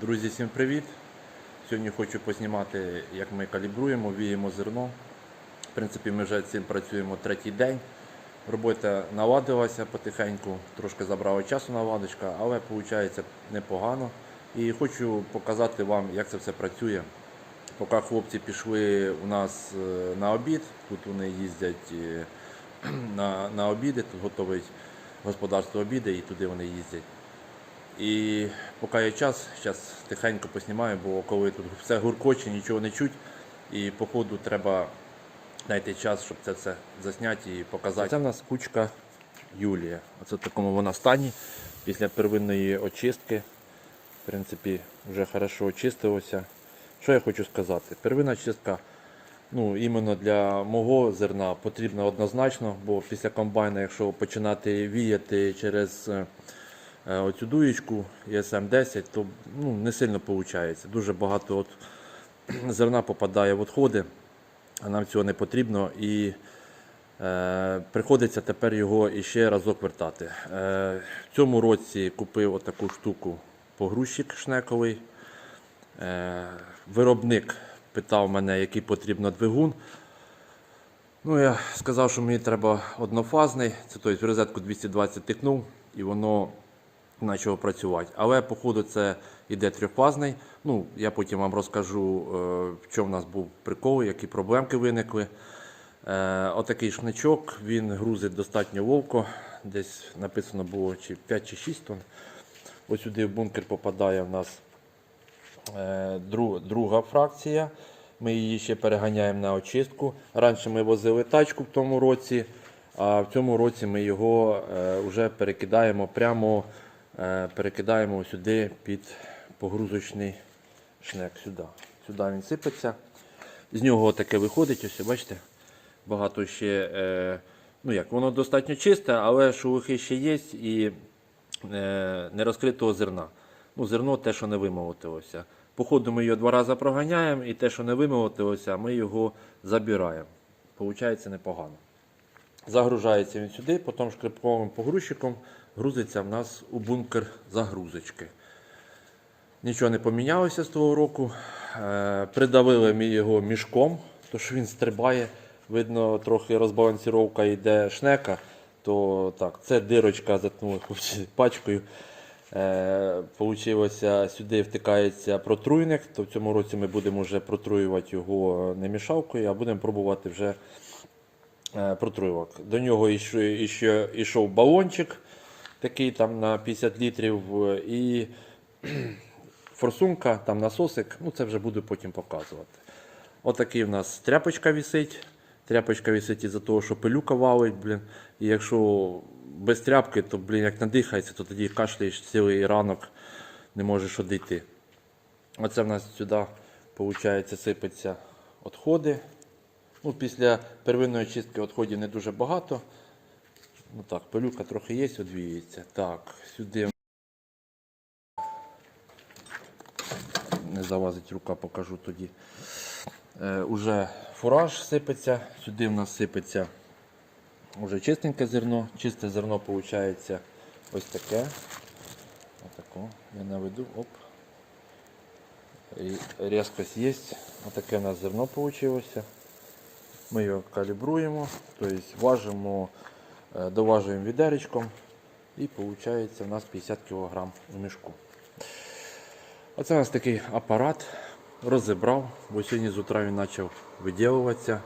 Друзі, всім привіт! Сьогодні хочу познімати, як ми калібруємо, віємо зерно. В принципі, ми вже цим працюємо третій день. Робота наладилася потихеньку, трошки забрала часу наладочка, але виходить непогано. І хочу показати вам, як це все працює. Поки хлопці пішли у нас е, на обід, тут вони їздять е, на, на обіди, тут готовить господарство обіди і туди вони їздять. І поки є час, зараз тихенько поснімаю, бо коли тут все гуркоче, нічого не чуть. І по ходу треба знайти час, щоб це все засняти і показати. Це в нас кучка Юлія. Оце в такому вона стані після первинної очистки. В принципі, вже хорошо очистилося. Що я хочу сказати? Первинна чистка ну, іменно для мого зерна потрібна однозначно, бо після комбайна, якщо починати віяти через е, оцю дуєчку ESM 10, то ну, не сильно виходить. Дуже багато от, зерна попадає в відходи, а нам цього не потрібно. І е, приходиться тепер його іще разок вертати. Е, в цьому році купив отаку штуку погрузчик шнековий. Е, виробник питав мене, який потрібно двигун. Ну, я сказав, що мені треба однофазний, це тобто в розетку 220 тикнув і воно почало працювати. Але по ходу це йде трьохфазний. Ну, я потім вам розкажу, е, в чому в нас був прикол, які проблемки виникли. Е, Отакий шничок, він грузить достатньо ловко. Десь написано було чи 5 чи 6 тонн. Ось сюди в бункер попадає в нас е, друга фракція. Ми її ще переганяємо на очистку. Раніше ми возили тачку в тому році, а в цьому році ми його вже перекидаємо прямо перекидаємо сюди під погрузочний шнек. Сюди. Сюди він сипеться. З нього таке виходить, ось бачите, багато ще. Е, ну як, воно достатньо чисте, але шелухи ще є і е, нерозкритого зерна. Ну, зерно те, що не вимолотилося. По ходу ми його два рази проганяємо, і те, що не вимолотилося, ми його забираємо. Получається непогано. Загружається він сюди, потім шкрипковим погрузчиком грузиться в нас у бункер загрузочки. Нічого не помінялося з того року. Е, придавили ми його мішком, то що він стрибає. Видно, трохи розбалансіровка йде шнека, то так, це дирочка заткнула пачкою. Е, Получилося, сюди втикається протруйник, то в цьому році ми будемо вже протруювати його не мішалкою, а будемо пробувати вже е, протруювак. До нього ішов балончик, такий там на 50 літрів, е, і форсунка, там насосик, ну це вже буду потім показувати. Отакий в нас тряпочка висить. Тряпочка висить із-за того, що пилюка валить, блін. І якщо без тряпки, то блін, як надихається, то тоді кашляєш цілий ранок, не можеш одійти. Оце в нас сюди, виходить, сипеться відходи. Ну, після первинної чистки відходів не дуже багато. Ну так, пилюка трохи є, одвіється. Так, сюди не залазить рука, покажу тоді. Е, уже фураж сипеться, сюди в нас сипеться уже чистеньке зерно. Чисте зерно виходить ось таке. Отако. Я наведу. Оп. І Різкость є. Отаке у нас зерно вийшло. Ми його калібруємо, тобто важимо, доважуємо відеречком і виходить у нас 50 кг у мішку. Оце у нас такий апарат. Розібрав, бо сьогодні з утра він почав виділуватися.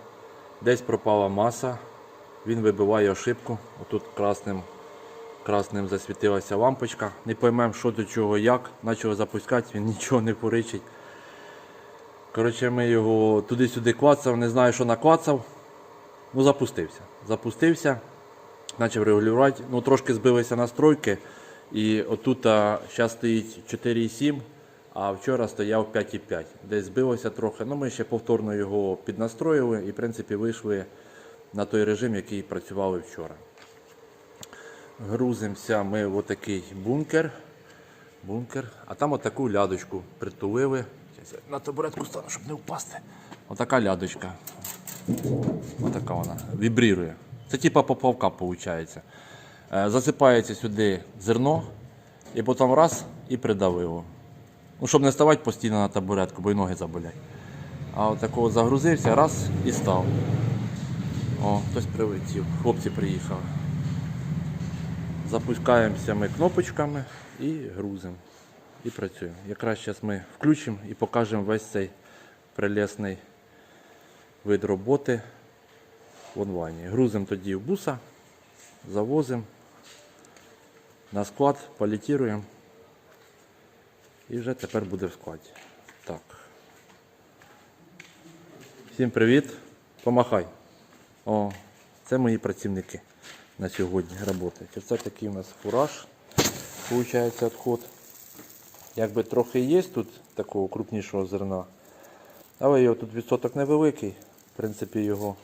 Десь пропала маса, він вибиває ошибку. Отут красним, красним засвітилася лампочка. Не поймемо, що до чого, як. Почали запускати, він нічого не поричить. Коротше, ми його туди-сюди клацав, не знаю, що наклацав. Ну, запустився. Запустився, почав регулювати. Ну, трошки збилися настройки. І отут зараз стоїть 4,7, а вчора стояв 5,5. Десь збилося трохи. Ну, ми ще повторно його піднастроїли і, в принципі, вийшли на той режим, який працювали вчора. Грузимося ми в отакий бункер. Бункер. А там отаку лядочку притулили. На табуретку стану, щоб не впасти. Отака лядочка. Отака вона. Вібрірує. Це типа поплавка виходить. Засипається сюди зерно і потім раз і придавило. Ну, щоб не ставати постійно на табуретку, бо й ноги заболять. А от такого загрузився, раз і став. О, хтось прилетів, хлопці приїхали. Запускаємося ми кнопочками і грузимо. І працюємо. Якраз зараз ми включимо і покажемо весь цей прелесний вид роботи в. Грузимо тоді в буса, завозимо на склад, політіруємо. І вже тепер буде в складі. Так. Всім привіт. Помахай. О, це мої працівники на сьогодні працюють. Оце такий у нас фураж, виходить, відход. Якби трохи є тут такого крупнішого зерна, але його тут відсоток невеликий. В принципі, його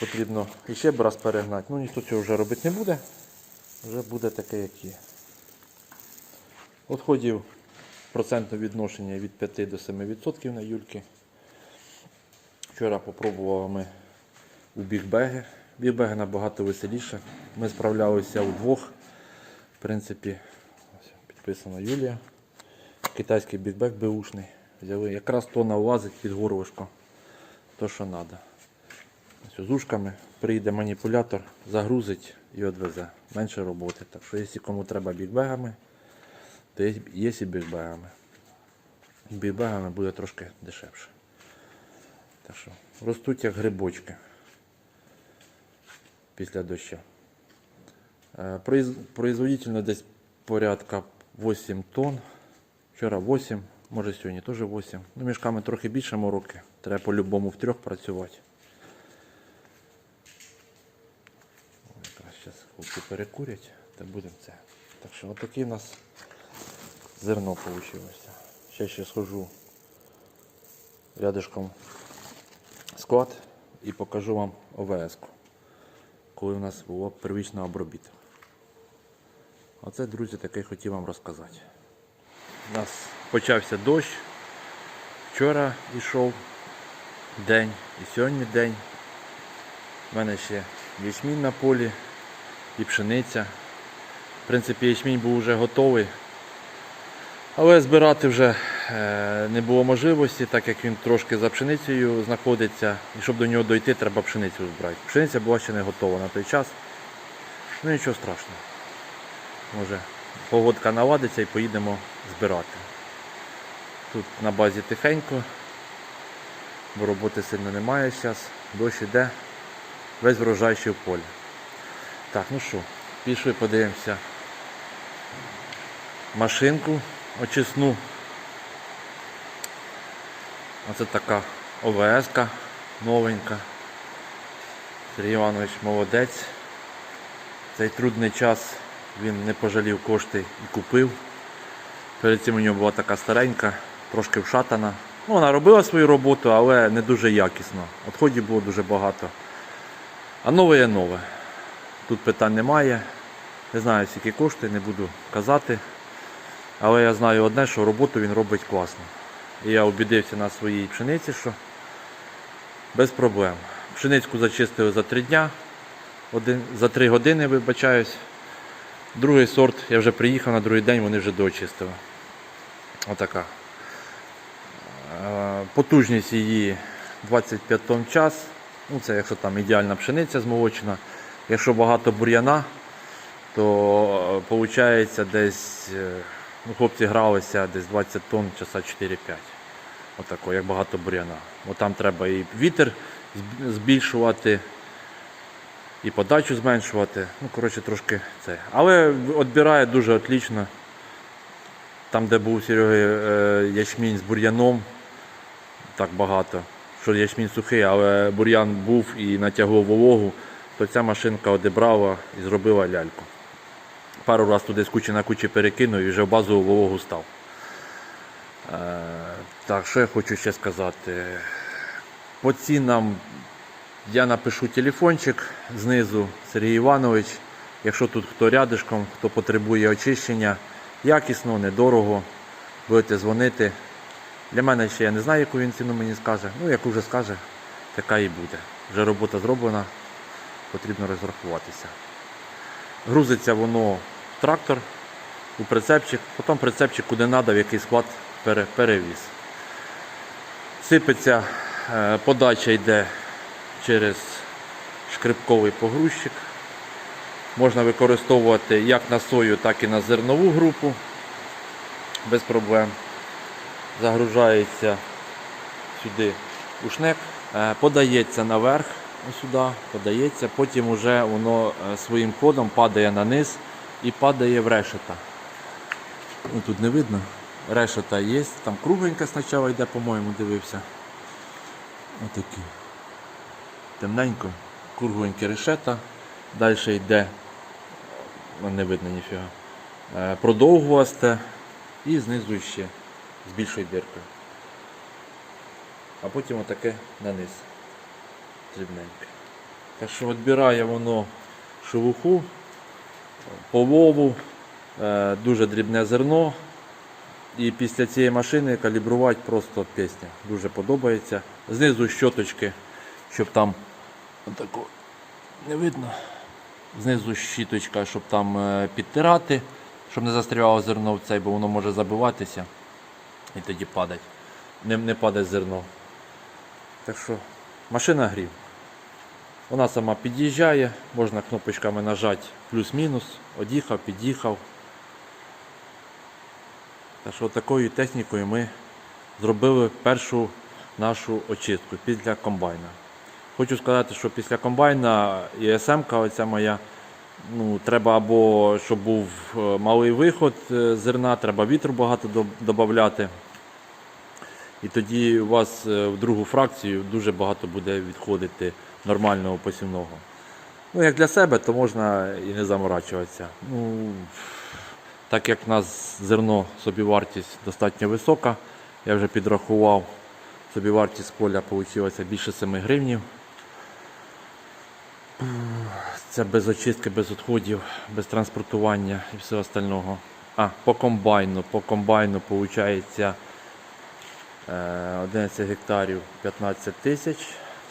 потрібно ще б раз перегнати. Ну ніхто цього вже робити не буде. Вже буде таке, як є. Отходів процентне відношення від 5 до 7% на юльки. Вчора попробували ми у бігбеги. Бігбеги набагато веселіше. Ми справлялися удвох. В принципі, підписана Юлія. Китайський бігбег беушний. Взяли. Якраз тона влазить під горлышко. То, що треба. Ось з ушками приїде маніпулятор, загрузить і відвезе. Менше роботи. Так що, якщо кому треба бігбегами, то є, і бігбегами. Бігбегами буде трошки дешевше. Так що, ростуть як грибочки після дощу. Е, Производительно десь порядка 8 тонн. Вчора 8, може сьогодні теж 8. Ну, мішками трохи більше мороки. Треба по-любому в трьох працювати. О, Якраз зараз хлопці перекурять, та будемо це. Так що отаке у нас зерно вийшло. Ще ще схожу рядышком склад і покажу вам ОВС, коли у нас було первічна обробіток. Оце, друзі, таке хотів вам розказати. У нас почався дощ. Вчора йшов день і сьогодні день. У мене ще ячмінь на полі і пшениця. В принципі, ячмінь був вже готовий. Але збирати вже е, не було можливості, так як він трошки за пшеницею знаходиться. І щоб до нього дойти, треба пшеницю збирати. Пшениця була ще не готова на той час. Ну нічого страшного. Може, погодка наладиться і поїдемо збирати. Тут на базі тихенько, бо роботи сильно немає зараз. Дощ іде, весь врожай ще в полі. Так, ну що, пішли подивимося машинку очисну. Оце така ОВС новенька. Сергій Іванович молодець. Цей трудний час він не пожалів кошти і купив. Перед цим у нього була така старенька, трошки вшатана. Ну, вона робила свою роботу, але не дуже якісно. Отходів було дуже багато. А нове є нове. Тут питань немає. Не знаю, скільки коштує, не буду казати. Але я знаю одне, що роботу він робить класно. І я убідився на своїй пшениці, що без проблем. Пшеницьку зачистили за 3 дня, один, за 3 години, вибачаюсь. Другий сорт, я вже приїхав на другий день, вони вже дочистили. Отака. Е, Потужність її 25 тонн час. Ну, це якщо там ідеальна пшениця змолочена. Якщо багато бур'яна, то виходить десь, е, ну, хлопці гралися десь 20 тонн часа 4-5. Отако, як багато бур'яна. От там треба і вітер збільшувати, і подачу зменшувати. Ну, коротше, трошки це. Але відбирає дуже отлично. Там, де був Сереги е, ячмінь з бур'яном, так багато. Що ячмінь сухий, але бур'ян був і натягло вологу, то ця машинка одібрала і зробила ляльку. Пару разів туди з кучі на кучі перекинув і вже в базову вологу став. Е, так, що я хочу ще сказати. По цінам я напишу телефончик знизу Сергій Іванович. Якщо тут хто рядишком, хто потребує очищення, якісно, недорого, будете дзвонити. Для мене ще я не знаю, яку він ціну мені скаже. Ну, яку вже скаже, така і буде. Вже робота зроблена, потрібно розрахуватися. Грузиться воно в трактор у прицепчик, потім прицепчик куди треба, в який склад перевіз. Сипеться, е, подача йде через шкрипковий погрузчик. Можна використовувати як на сою, так і на зернову групу. Без проблем. Загружається сюди ушнек, е, подається наверх, сюди, подається, потім уже воно е, своїм ходом падає на низ і падає в решета. Ну, тут не видно. Решета є, там кругленька спочатку йде, по-моєму, дивився. Отакі. Темненько, кругленьке решета. Далі йде, ну, не видно ніфіга. Е, Продовгувасте і знизу ще з більшою диркою. А потім отаке на низ. Дрібненьке. Так що відбирає воно шелуху, полову, е, дуже дрібне зерно. І після цієї машини калібрувати просто пісня. Дуже подобається. Знизу щоточки, щоб там отако не видно. Знизу щіточка, щоб там е, підтирати, щоб не застрявало зерно в цей, бо воно може забиватися і тоді падать. Не, не падає зерно. Так що машина грів. Вона сама під'їжджає, можна кнопочками нажати плюс-мінус, од'їхав, під'їхав. Так що такою технікою ми зробили першу нашу очистку після комбайна. Хочу сказати, що після комбайна і СМ-ка оця моя, ну, треба або щоб був е, малий виход е, зерна, треба вітру багато додати. І тоді у вас е, в другу фракцію дуже багато буде відходити нормального посівного. Ну, як для себе, то можна і не заморачуватися. Ну, так як в нас зерно собівартість достатньо висока, я вже підрахував, собівартість поля вийшла більше 7 гривнів. Це без очистки, без відходів, без транспортування і все остального. А, по комбайну. По комбайну виходить 11 гектарів 15 тисяч,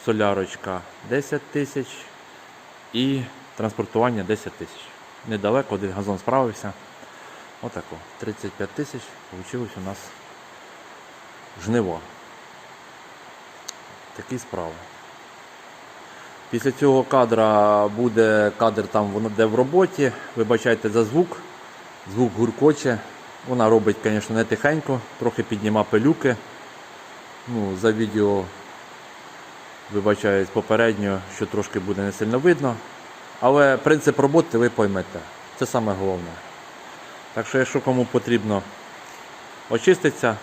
солярочка 10 тисяч і транспортування 10 тисяч. Недалеко, один газон справився. Отако. 35 тисяч вийшло у нас жниво. Такі справи. Після цього кадра буде кадр там, воно де в роботі. Вибачайте за звук. Звук гуркоче. Вона робить, звісно, не тихенько, трохи підніма пилюки. Ну, за відео вибачаюсь попередньо, що трошки буде не сильно видно. Але принцип роботи ви поймете. Це саме головне. Так що, якщо кому потрібно очиститися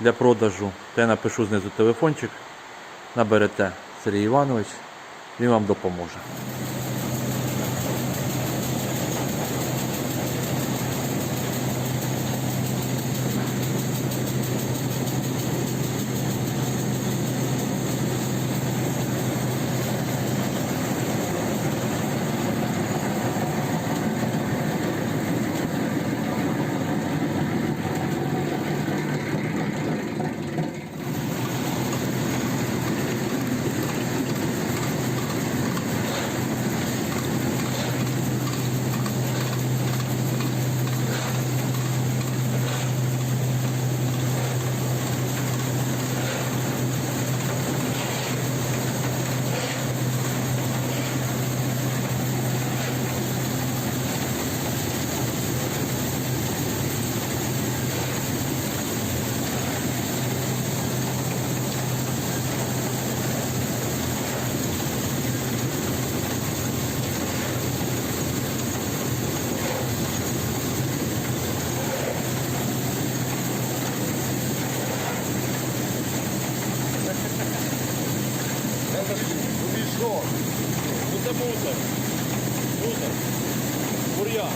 для продажу, то я напишу знизу телефончик, наберете Сергій Іванович, він вам допоможе. Увійшло. Ну це мусор. Мусор. Бур'ян.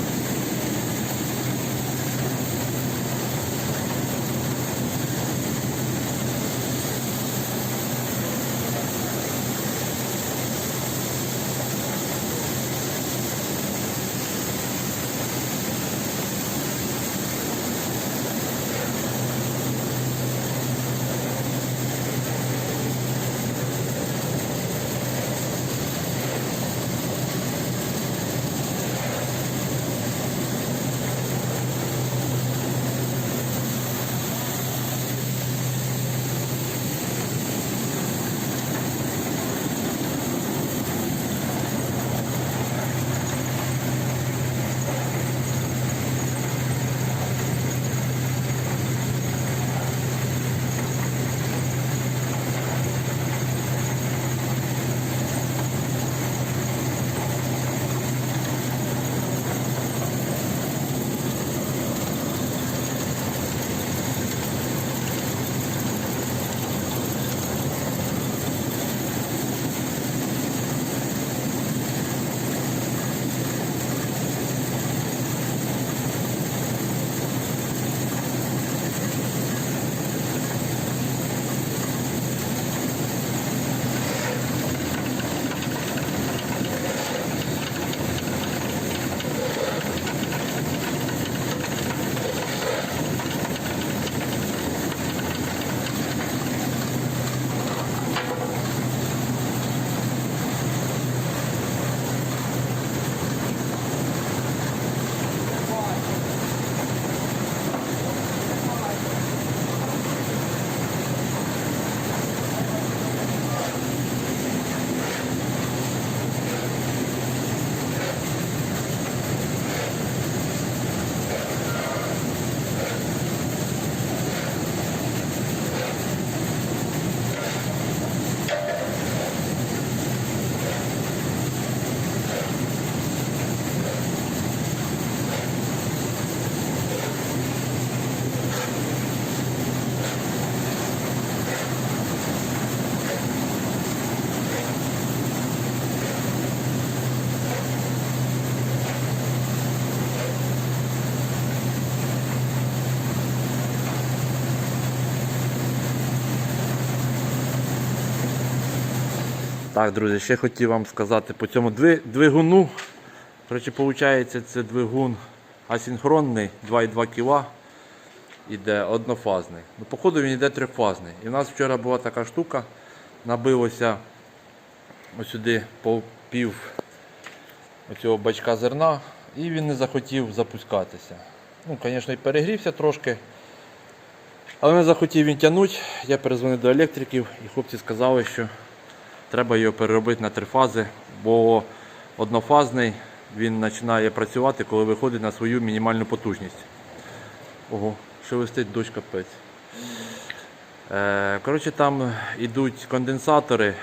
Так, друзі, ще хотів вам сказати по цьому двигуну. Коротше, виходить, це двигун асинхронний 2,2 кВт. Іде однофазний. Ну, походу він йде трьохфазний. І в нас вчора була така штука, набилося ось сюди пів оцього бачка зерна, і він не захотів запускатися. Ну, звісно, і перегрівся трошки. Але не захотів він тягнути. Я перезвонив до електриків і хлопці сказали, що треба його переробити на три фази, бо однофазний він починає працювати, коли виходить на свою мінімальну потужність. Ого, шелестить дощ капець. Е, коротше, там йдуть конденсатори,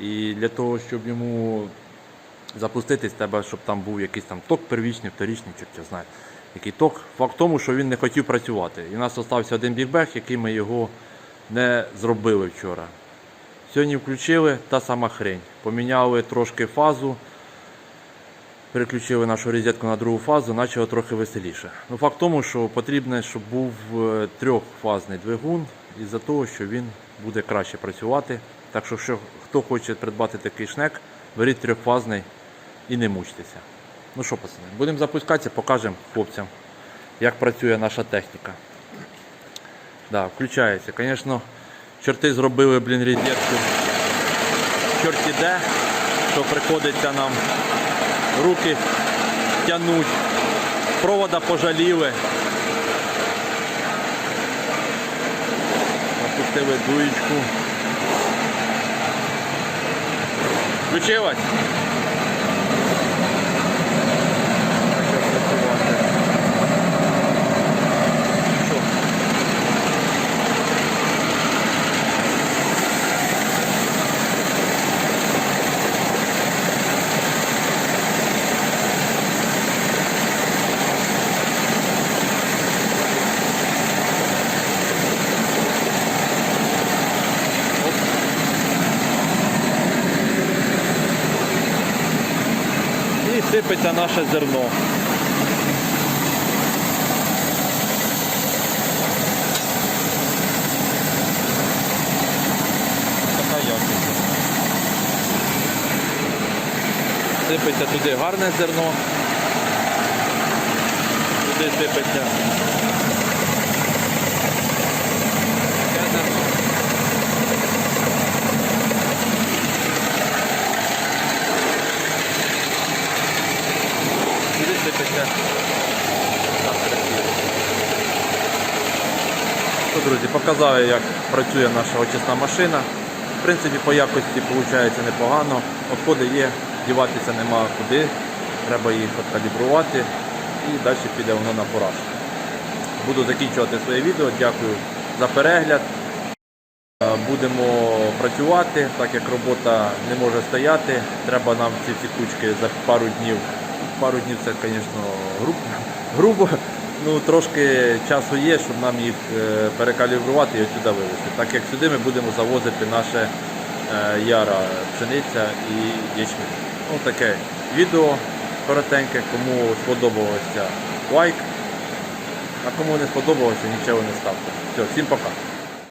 і для того, щоб йому запуститись, треба, щоб там був якийсь там ток первічний, вторічний, чорт я знаю. Який ток. Факт в тому, що він не хотів працювати. І у нас залишився один бігбег, який ми його не зробили вчора. Сьогодні включили та сама хрень. Поміняли трошки фазу, переключили нашу розетку на другу фазу, почало трохи веселіше. Ну, факт тому, що потрібно, щоб був е, трьохфазний двигун, із-за того, що він буде краще працювати. Так що, що хто хоче придбати такий шнек, беріть трьохфазний і не мучтеся. Ну що, пацани, будемо запускатися, покажемо хлопцям, як працює наша техніка. Да, включається. Звісно, чорти зробили, блін, рідєтку. Чорт де, що приходиться нам руки тянуть. Провода пожаліли. Опустили дуєчку. Включилась? І наше зерно. Така якість. Сипеться туди гарне зерно. Туди сипеться. таке зерно. Сюди сипеться. Так, красиво. Ну, друзі, показав як працює наша очисна машина. В принципі, по якості виходить непогано. Отходи є, діватися нема куди. Треба їх откалібрувати і далі піде воно на фураж. Буду закінчувати своє відео. Дякую за перегляд. Е, Будемо працювати, так як робота не може стояти. Треба нам ці всі кучки за пару днів. Пару днів це, звісно, грубо. Ну, трошки часу є, щоб нам їх е, перекалібрувати і отсюди вивезти. Так як сюди ми будемо завозити наше е, яра пшениця і ячмінь. Ось таке відео коротеньке. Кому сподобалося лайк, а кому не сподобалося, нічого не ставте. Все, всім пока.